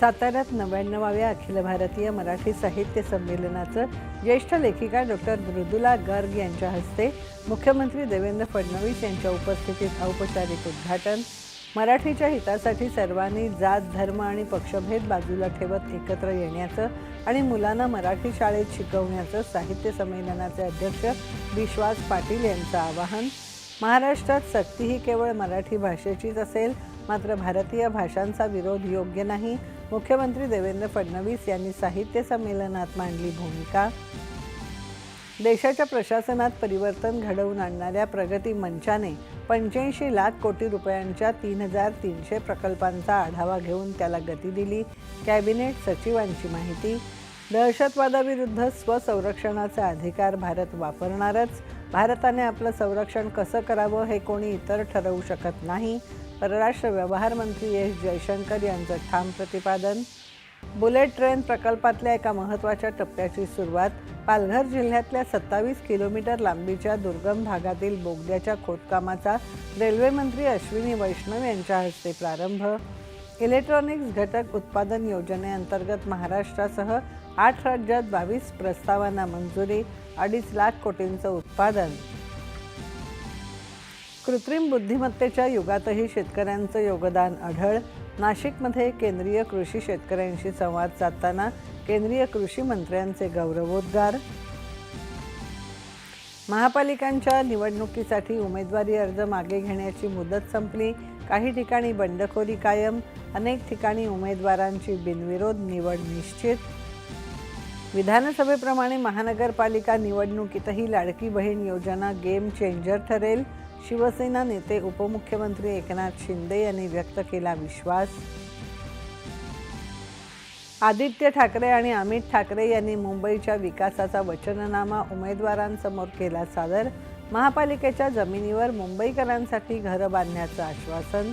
साताऱ्यात नव्याण्णवाव्या अखिल भारतीय मराठी साहित्य संमेलनाचं ज्येष्ठ लेखिका डॉक्टर मृदुला गर्ग यांच्या हस्ते मुख्यमंत्री देवेंद्र फडणवीस यांच्या उपस्थितीत औपचारिक उद्घाटन. मराठीच्या हितासाठी सर्वांनी जात धर्म आणि पक्षभेद बाजूला ठेवत एकत्र येण्याचं आणि मुलांना मराठी शाळेत शिकवण्याचं साहित्य संमेलनाचे अध्यक्ष विश्वास पाटील यांचं आवाहन. महाराष्ट्रात सक्ती ही केवळ मराठी भाषेचीच असेल मात्र भारतीय भाषांचा विरोध योग्य नाही. मुख्यमंत्री देवेंद्र फडणवीस यांनी साहित्य संमेलनात मांडली भूमिका. देशाच्या प्रशासनात परिवर्तन घडवून आणणाऱ्या प्रगती मंचाने पंच्याऐंशी लाख कोटी रुपयांच्या तीन हजार तीनशे प्रकल्पांचा आढावा घेऊन त्याला गती दिली. कॅबिनेट सचिवांची माहिती. दहशतवादाविरुद्ध स्वसंरक्षणाचा अधिकार भारत वापरणारच. भारताने आपलं संरक्षण कसं करावं हे कोणी इतर ठरवू शकत नाही. परराष्ट्र व्यवहार मंत्री एस जयशंकर यांचं ठाम प्रतिपादन. बुलेट ट्रेन प्रकल्पातल्या एका महत्त्वाच्या टप्प्याची सुरुवात. पालघर जिल्ह्यातल्या सत्तावीस किलोमीटर लांबीच्या दुर्गम भागातील बोगद्याच्या खोदकामाचा रेल्वेमंत्री अश्विनी वैष्णव यांच्या हस्ते प्रारंभ. इलेक्ट्रॉनिक्स घटक उत्पादन योजनेअंतर्गत महाराष्ट्रासह आठ राज्यात बावीस प्रस्तावांना मंजुरी अडीच लाख कोटींचं उत्पादन. कृत्रिम बुद्धिमत्तेच्या युगातही शेतकऱ्यांचं योगदान आढळ. नाशिकमध्ये केंद्रीय कृषी शेतकऱ्यांशी संवाद साधताना केंद्रीय कृषी मंत्र्यांचे गौरवोद्गार. महापालिकांच्या निवडणुकीसाठी उमेदवारी अर्ज मागे घेण्याची मुदत संपली. काही ठिकाणी बंडखोरी कायम. अनेक ठिकाणी उमेदवारांची बिनविरोध निवड निश्चित. विधानसभेप्रमाणे महानगरपालिका निवडणुकीतही लाडकी बहीण योजना गेम चेंजर ठरेल. शिवसेना नेते उपमुख्यमंत्री एकनाथ शिंदे यांनी व्यक्त केला विश्वास. आदित्य ठाकरे आणि अमित ठाकरे यांनी मुंबईच्या विकासाचा वचननामा उमेदवारांसमोर केला सादर. महापालिकेच्या जमिनीवर मुंबईकरांसाठी घरं बांधण्याचं आश्वासन.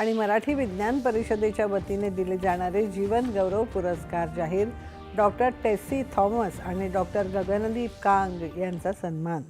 आणि मराठी विज्ञान परिषदेच्या वतीने दिले जाणारे जीवन गौरव पुरस्कार जाहीर डॉक्टर टेसी थॉमस आणि डॉक्टर गगनदीप कांग यांचा सन्मान.